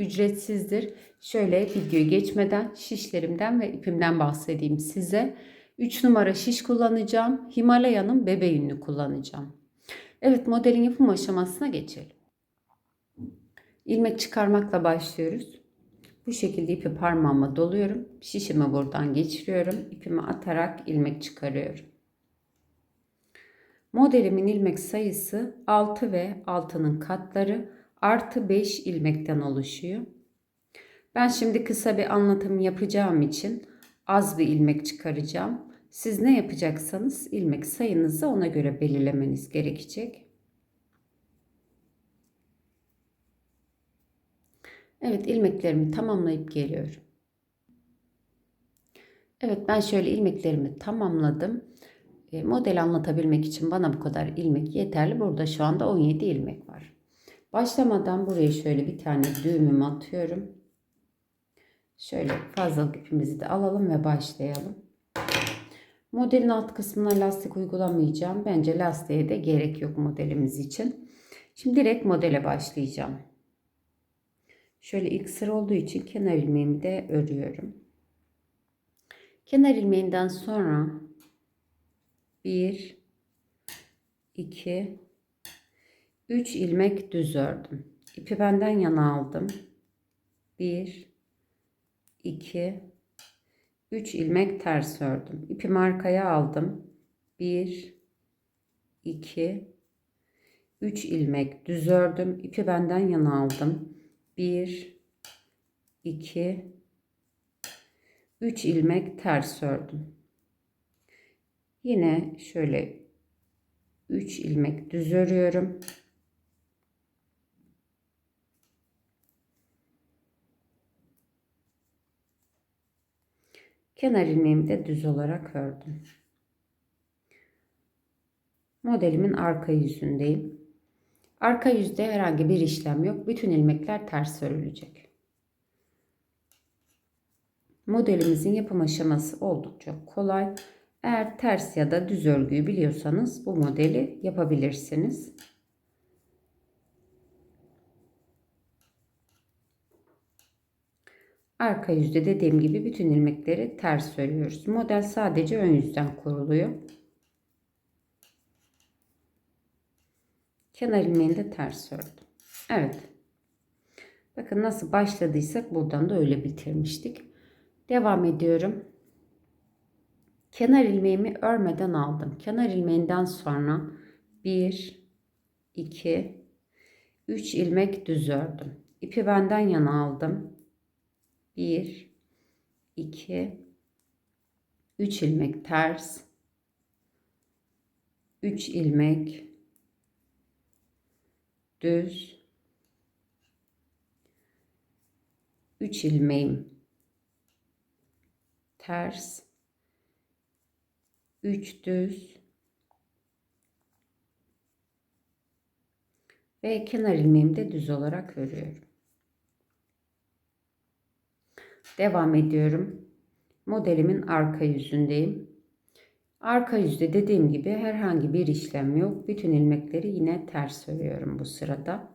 ücretsizdir. Şöyle videoyu geçmeden şişlerimden ve ipimden bahsedeyim size. 3 numara şiş kullanacağım. Himalaya'nın bebe yününü kullanacağım. Evet modelin yapım aşamasına geçelim. İlmek çıkarmakla başlıyoruz. Bu şekilde ipi parmağıma doluyorum. Şişimi buradan geçiriyorum. İpimi atarak ilmek çıkarıyorum. Modelimin ilmek sayısı 6 ve 6'nın katları artı 5 ilmekten oluşuyor. Ben şimdi kısa bir anlatım yapacağım için az bir ilmek çıkaracağım. Siz ne yapacaksanız ilmek sayınızı ona göre belirlemeniz gerekecek. Evet ilmeklerimi tamamlayıp geliyorum. Evet ben şöyle ilmeklerimi tamamladım. E, model anlatabilmek için bana bu kadar ilmek yeterli. Burada şu anda 17 ilmek var. Başlamadan buraya şöyle bir tane düğümümü atıyorum. Şöyle fazlalık ipimizi de alalım ve başlayalım. Modelin alt kısmına lastik uygulamayacağım. Bence lastiğe de gerek yok modelimiz için. Şimdi direkt modele başlayacağım. Şöyle ilk sıra olduğu için kenar ilmeğimi de örüyorum. Kenar ilmeğinden sonra 1 2 3 ilmek düz ördüm. İpi benden yana aldım. 1 2 3 ilmek ters ördüm. İpi arkaya aldım. 1 2 3 ilmek düz ördüm. İpi benden yana aldım. 1 2 3 ilmek ters ördüm. Yine şöyle 3 ilmek düz örüyorum. Kenar ilmeğimi de düz olarak ördüm. Modelimin arka yüzündeyim. Arka yüzde herhangi bir işlem yok. Bütün ilmekler ters örülecek. Modelimizin yapım aşaması oldukça kolay. Eğer ters ya da düz örgüyü biliyorsanız bu modeli yapabilirsiniz. Arka yüzde dediğim gibi bütün ilmekleri ters örüyoruz. Model sadece ön yüzden kuruluyor. Kenar ilmeğini de ters ördüm. Evet. Bakın nasıl başladıysak buradan da öyle bitirmiştik. Devam ediyorum. Kenar ilmeğimi örmeden aldım. Kenar ilmeğinden sonra 1 2 3 ilmek düz ördüm. İpi benden yana aldım. 1 2 3 ilmek ters 3 ilmek düz 3 ilmeğim ters 3 düz ve kenar ilmeğimi de düz olarak örüyorum. Devam ediyorum. Modelimin arka yüzündeyim. Arka yüzde dediğim gibi herhangi bir işlem yok. Bütün ilmekleri yine ters örüyorum bu sırada.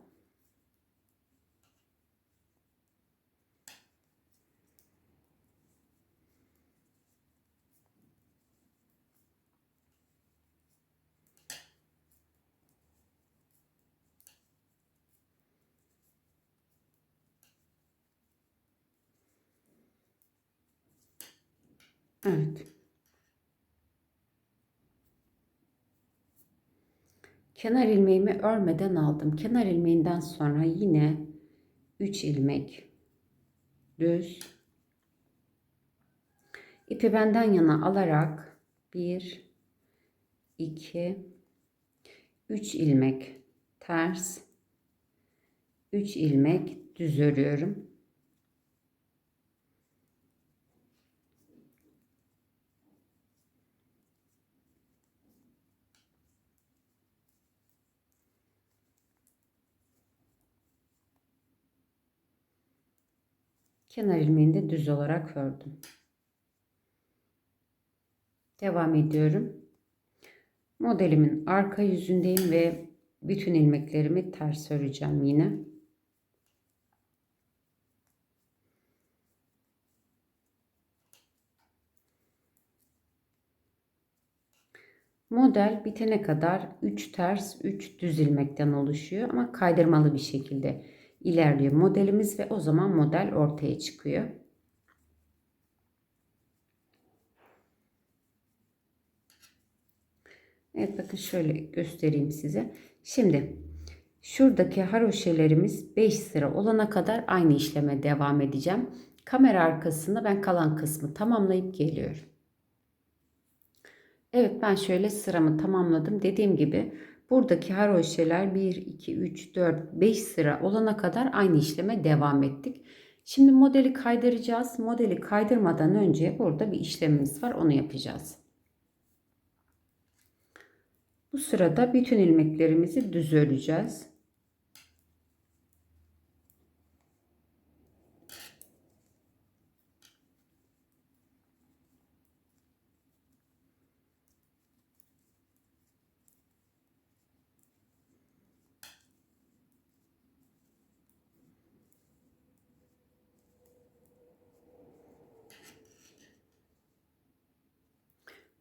Evet. Kenar ilmeğimi örmeden aldım. Kenar ilmeğinden sonra yine 3 ilmek düz ipi benden yana alarak 1 2 3 ilmek ters 3 ilmek düz örüyorum. Kenar ilmeğini de düz olarak ördüm. Devam ediyorum. Modelimin arka yüzündeyim ve bütün ilmeklerimi ters öreceğim yine. Model bitene kadar 3 ters 3 düz ilmekten oluşuyor ama kaydırmalı bir şekilde ilerliyor modelimiz ve o zaman model ortaya çıkıyor. Evet bakın şöyle göstereyim size. Şimdi şuradaki haroşelerimiz 5 sıra olana kadar aynı işleme devam edeceğim. Kamera arkasında ben kalan kısmı tamamlayıp geliyorum. Evet ben şöyle sıramı tamamladım. Dediğim gibi buradaki haroşeler 1, 2, 3, 4, 5 sıra olana kadar aynı işleme devam ettik. Şimdi modeli kaydıracağız. Modeli kaydırmadan önce burada bir işlemimiz var. Onu yapacağız. Bu sırada bütün ilmeklerimizi düz öreceğiz.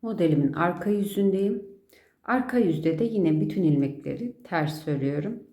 Modelimin arka yüzündeyim. Arka yüzde de yine bütün ilmekleri ters örüyorum.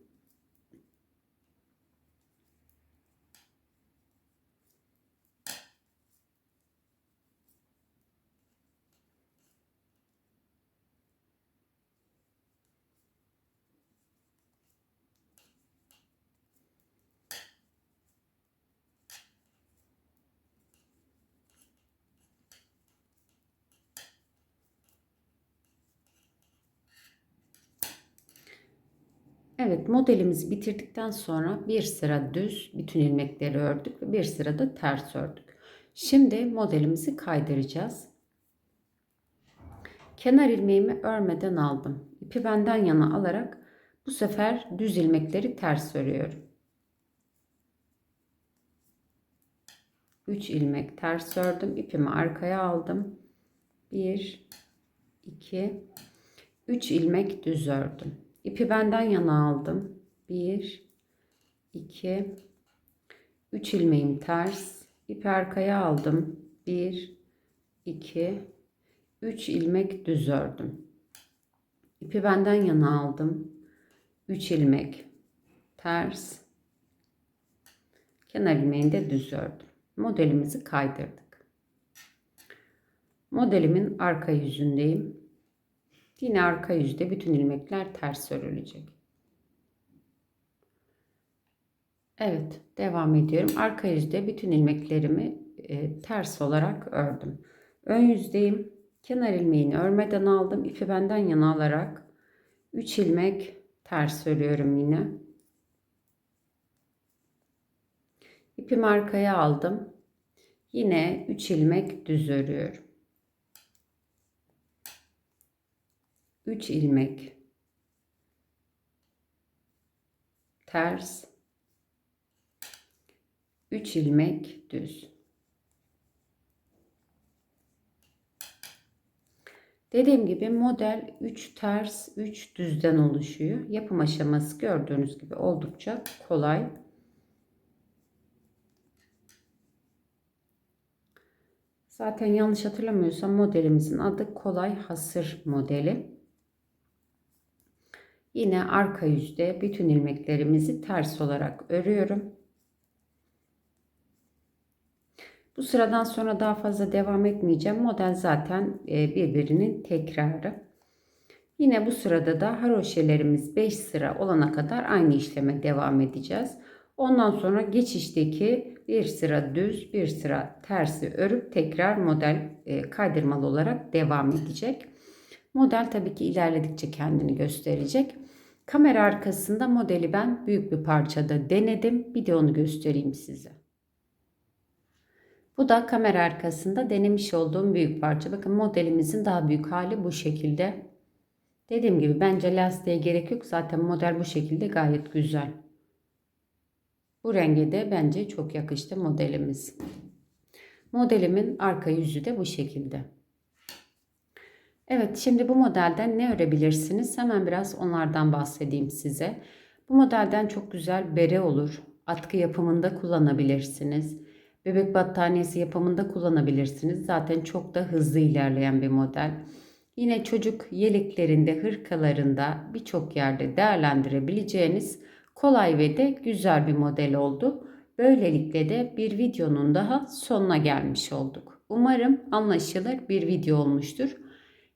Evet modelimizi bitirdikten sonra bir sıra düz bütün ilmekleri ördük ve bir sıra da ters ördük. Şimdi modelimizi kaydıracağız. Kenar ilmeğimi örmeden aldım. İpi benden yana alarak bu sefer düz ilmekleri ters örüyorum. 3 ilmek ters ördüm. İpimi arkaya aldım. 1 2 3 ilmek düz ördüm. İpi benden yana aldım. 1 2 3 ilmeğim ters. İpi arkaya aldım. 1 2 3 ilmek düz ördüm. İpi benden yana aldım. 3 ilmek ters. Kenar ilmeğini de düz ördüm. Modelimizi kaydırdık. Modelimin arka yüzündeyim. Yine arka yüzde bütün ilmekler ters örülecek. Evet, devam ediyorum. Arka yüzde bütün ilmeklerimi e, ters olarak ördüm. Ön yüzdeyim. Kenar ilmeğini örmeden aldım. İpi benden yana alarak 3 ilmek ters örüyorum yine. İpimi arkaya aldım. Yine 3 ilmek düz örüyorum. 3 ilmek ters 3 ilmek düz Dediğim gibi model 3 ters 3 düzden oluşuyor. Yapım aşaması gördüğünüz gibi oldukça kolay. Zaten yanlış hatırlamıyorsam modelimizin adı kolay hasır modeli. Yine arka yüzde bütün ilmeklerimizi ters olarak örüyorum. Bu sıradan sonra daha fazla devam etmeyeceğim. Model zaten e, birbirinin tekrarı. Yine bu sırada da haroşelerimiz 5 sıra olana kadar aynı işleme devam edeceğiz. Ondan sonra geçişteki bir sıra düz bir sıra tersi örüp tekrar model e, kaydırmalı olarak devam edecek. Model tabii ki ilerledikçe kendini gösterecek. Kamera arkasında modeli ben büyük bir parçada denedim. Bir de onu göstereyim size. Bu da kamera arkasında denemiş olduğum büyük parça. Bakın modelimizin daha büyük hali bu şekilde. Dediğim gibi bence lastiğe gerek yok. Zaten model bu şekilde gayet güzel. Bu renge de bence çok yakıştı modelimiz. Modelimin arka yüzü de bu şekilde. Evet şimdi bu modelden ne örebilirsiniz? Hemen biraz onlardan bahsedeyim size. Bu modelden çok güzel bere olur. Atkı yapımında kullanabilirsiniz. Bebek battaniyesi yapımında kullanabilirsiniz. Zaten çok da hızlı ilerleyen bir model. Yine çocuk yeleklerinde, hırkalarında birçok yerde değerlendirebileceğiniz kolay ve de güzel bir model oldu. Böylelikle de bir videonun daha sonuna gelmiş olduk. Umarım anlaşılır bir video olmuştur.